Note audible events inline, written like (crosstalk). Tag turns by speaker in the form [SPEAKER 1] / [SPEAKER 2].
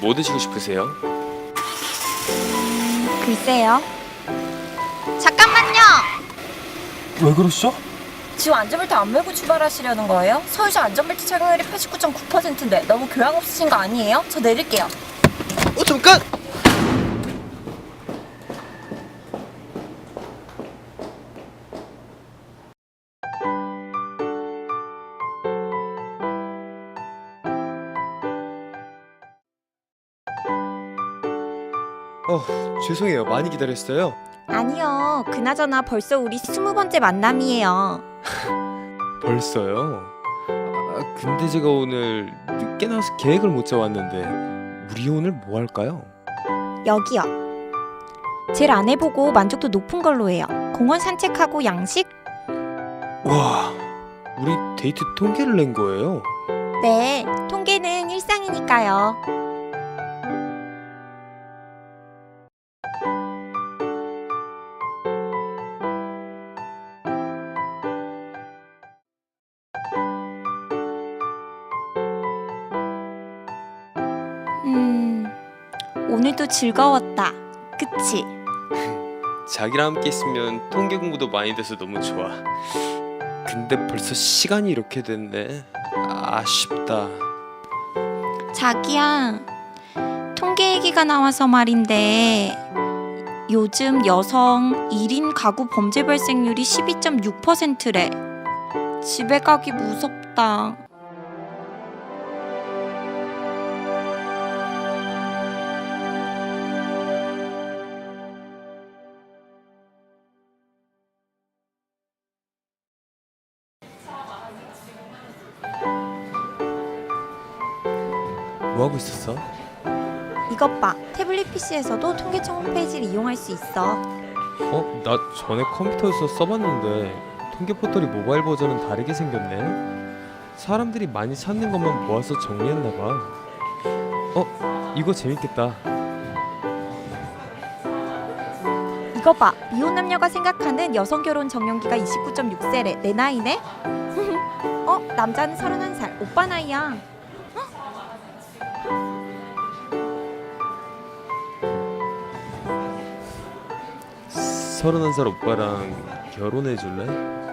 [SPEAKER 1] 뭐 드시고 싶으세요?
[SPEAKER 2] 글쎄요. 잠깐만요.
[SPEAKER 3] 왜 그러시죠?
[SPEAKER 2] 지금 안전벨트 안 매고 출발하시려는 거예요? 서울시 안전벨트 착용률이 89.9%인데 너무 교양 없으신 거 아니에요? 저 내릴게요.
[SPEAKER 1] 어 잠깐! 어 죄송해요 많이 기다렸어요
[SPEAKER 2] 아니요. 그나저나 벌써 우리 스무 번째 만남이에요. (laughs)
[SPEAKER 1] 벌써요? 아, 근데 제가 오늘 늦게 나와서 계획을 못 짜왔는데 우리 오늘 뭐 할까요?
[SPEAKER 2] 여기요. 제일 안 해보고 만족도 높은 걸로 해요. 공원 산책하고 양식?
[SPEAKER 1] 와 우리 데이트 통계를 낸 거예요
[SPEAKER 2] 네. 통계는 일상이니까요. 오늘도 즐거웠다. 그치? (laughs)
[SPEAKER 1] 자기랑 함께 있으면 통계 공부도 많이 돼서 너무 좋아 근데 벌써 시간이 이렇게 됐네 아쉽다
[SPEAKER 2] 자기야, 통계 얘기가 나와서 말인데 요즘 여성 1인 가구 범죄 발생률이 12.6%래. 집에 가기 무섭다.
[SPEAKER 1] 뭐 하고 있었어?
[SPEAKER 2] 이것 봐. 태블릿 PC에서도 통계청 홈페이지를 이용할 수 있어.
[SPEAKER 1] 어? 나 전에 컴퓨터에서 써봤는데 통계 포털이 모바일 버전은 다르게 생겼네 사람들이 많이 찾는 것만 모아서 정리했나 봐 어? 이거 재밌겠다
[SPEAKER 2] 이거 봐. 미혼 남녀가 생각하는 여성 결혼 정년기가 29.6세래. 내 나이네? (laughs) 어? 남자는 31살. 오빠 나이야.
[SPEAKER 1] 서른한 살 오빠랑 결혼해 줄래?